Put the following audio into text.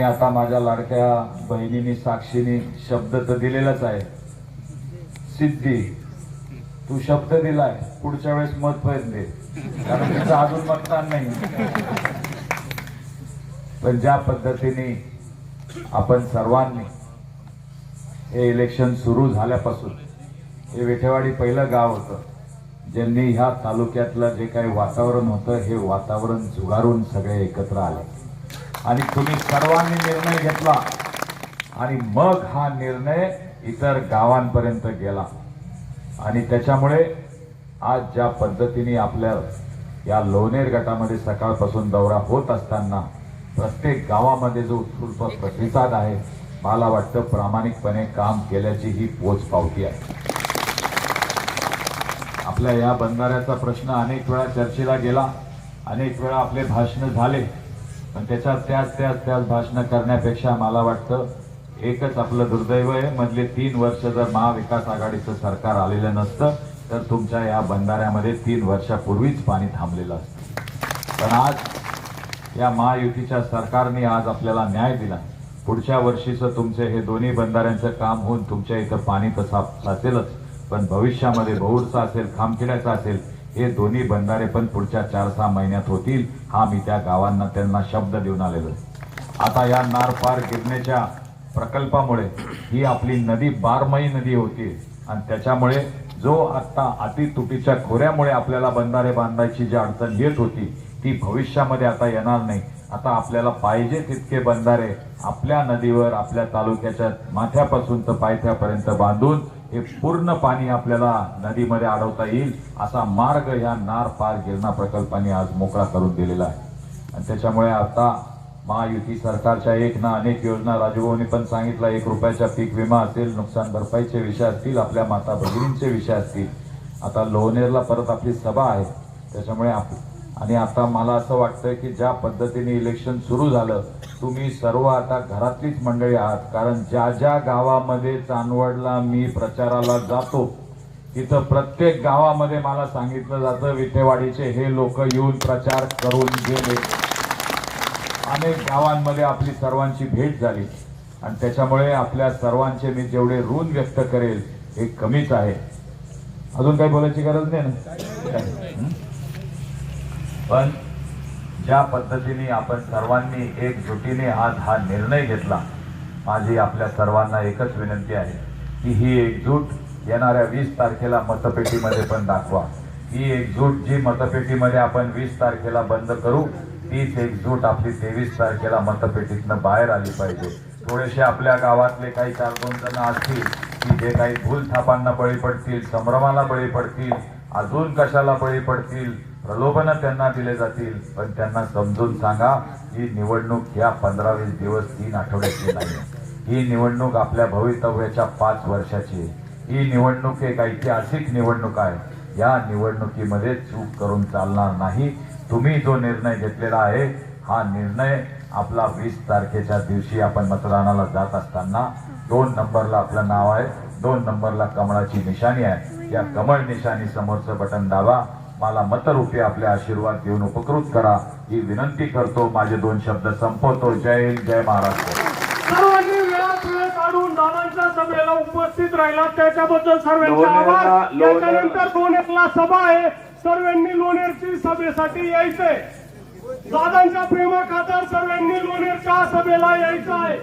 मी आता माझ्या लाडक्या बहिणीनी साक्षीनी शब्द तर दिलेलाच आहे. सिद्धी तू शब्द दिलाय. पुढच्या वेळेस मत पण दे. कारण तिचं अजून मतदान नाही. पण ज्या पद्धतीने आपण सर्वांनी हे इलेक्शन सुरू झाल्यापासून हे विठेवाडी पहिलं गाव होतं ज्यांनी ह्या तालुक्यातलं जे काही वातावरण होतं हे वातावरण जुगारून सगळे एकत्र आले. आणि तुम्ही सर्वांनी निर्णय घेतला. आणि मग हा निर्णय इतर गावांपर्यंत गेला. आणि त्याच्यामुळे आज ज्या पद्धतीने आपल्या या लोणेर गटामध्ये सकाळपासून दौरा होत असताना प्रत्येक गावामध्ये जो उत्स्फूर्त प्रतिसाद आहे मला वाटतं प्रामाणिकपणे काम केल्याची ही पोच पावती आहे. आपल्या या बंधाऱ्याचा प्रश्न अनेक वेळा चर्चेला गेला. अनेक वेळा आपले भाषण झाले. पण त्याच्यात त्याच त्याच त्याच भाषण करण्यापेक्षा मला वाटतं एकच आपलं दुर्दैव आहे. मधले तीन वर्ष जर महाविकास आघाडीचं सरकार आलेलं नसतं तर तुमच्या या बंधाऱ्यामध्ये तीन वर्षापूर्वीच पाणी थांबलेलं असतं. पण आज या महायुतीच्या सरकारने आज आपल्याला न्याय दिला. पुढच्या वर्षीचं तुमचे हे दोन्ही बंधाऱ्यांचं काम होऊन तुमच्या इथं पाणी तर साफ साचेलच पण भविष्यामध्ये बहुरचा असेल खामखेड्याचा असेल हे दोन्ही बंधारे पण पुढच्या चार सहा महिन्यात होतील. हा मी त्या गावांना त्यांना शब्द देऊन आलेलो आता या नारफार गिरण्याच्या प्रकल्पामुळे ही आपली नदी बारमाही नदी होती. आणि त्याच्यामुळे जो आता अतितुटीच्या खोऱ्यामुळे आपल्याला बंधारे बांधायची जी अडचण येत होती ती भविष्यामध्ये आता येणार नाही. आता आपल्याला पाहिजे तितके बंधारे आपल्या नदीवर आपल्या तालुक्याच्या माथ्यापासून तर पायथ्यापर्यंत बांधून हे पूर्ण पाणी आपल्याला नदीमध्ये अडवता येईल असा मार्ग या नार पार गिरणा प्रकल्पाने आज मोकळा करून दिलेला आहे. आणि त्याच्यामुळे आता महायुती सरकारच्या एक ना अनेक योजना राजूभाऊनी पण सांगितलं एक रुपयाचा पीक विमा असेल नुकसान भरपाईचे विषय असतील आपल्या माता भगिनींचे विषय असतील. आता लोणेरला परत आपली सभा आहे. त्याच्यामुळे आप आणि आता मला असं वाटतं की ज्या पद्धतीने इलेक्शन सुरू झालं तुम्ही सर्व आता घरातलीच मंडळी आहात. कारण ज्या ज्या गावामध्ये चांदवडला मी प्रचाराला जातो तिथं प्रत्येक गावामध्ये मला सांगितलं जातं विठेवाडीचे हे लोक येऊन प्रचार करून गेले. अनेक गावांमध्ये आपली सर्वांची भेट झाली. आणि त्याच्यामुळे आपल्या सर्वांचे मी जेवढे ऋण व्यक्त करेल हे कमीच आहे. अजून काही बोलायची गरज नाही ना? पण ज्या पद्धतीने आपण सर्वांनी एकजुटीने आज हा निर्णय घेतला माझी आपल्या सर्वांना एकच विनंती आहे की ही एकजूट येणाऱ्या वीस तारखेला मतपेटीमध्ये पण दाखवा. ही एकजूट जी मतपेटीमध्ये आपण वीस तारखेला बंद करू तीच एकजूट आपली तेवीस तारखेला मतपेटीतनं बाहेर आली पाहिजे. थोडेसे आपल्या गावातले काही चार दोन जण असतील की जे काही भूलथापांना बळी पडतील संभ्रमाला बळी पडतील अजून कशाला बळी पडतील प्रलोभनं त्यांना दिले जातील पण त्यांना समजून सांगा ही निवडणूक या पंधरा वीस दिवस तीन आठवड्याची नाही. ही निवडणूक आपल्या भवितव्याच्या पाच वर्षाची आहे. ही निवडणूक एक ऐतिहासिक निवडणूक आहे. या निवडणुकीमध्ये चूक करून चालणार नाही. तुम्ही जो निर्णय घेतलेला आहे हा निर्णय आपला वीस तारखेच्या दिवशी आपण मतदानाला जात असताना दोन नंबरला आपलं नाव आहे दोन नंबरला कमळाची निशाणी आहे. या कमळ निशाणी समोरचं बटन दाबा. मला मतरूपी आपले आशीर्वाद देऊन उपकृत करा. ही विनंती करतो. माझे दोन शब्द संपवतो. जय हिंद जय महाराष्ट्र. सर्वांनी वेळात वेळ काढून दादांच्या सभेला उपस्थित राहिला. त्याच्याबद्दल सर्वांचे आभार. त्याच्यानंतर लोणेरला सभा आहे. सर्वांनी लोणेरची सभेसाठी यायचंय. दादांच्या प्रेमा खातर सर्वांनी लोणेरच्या सभेला यायचं आहे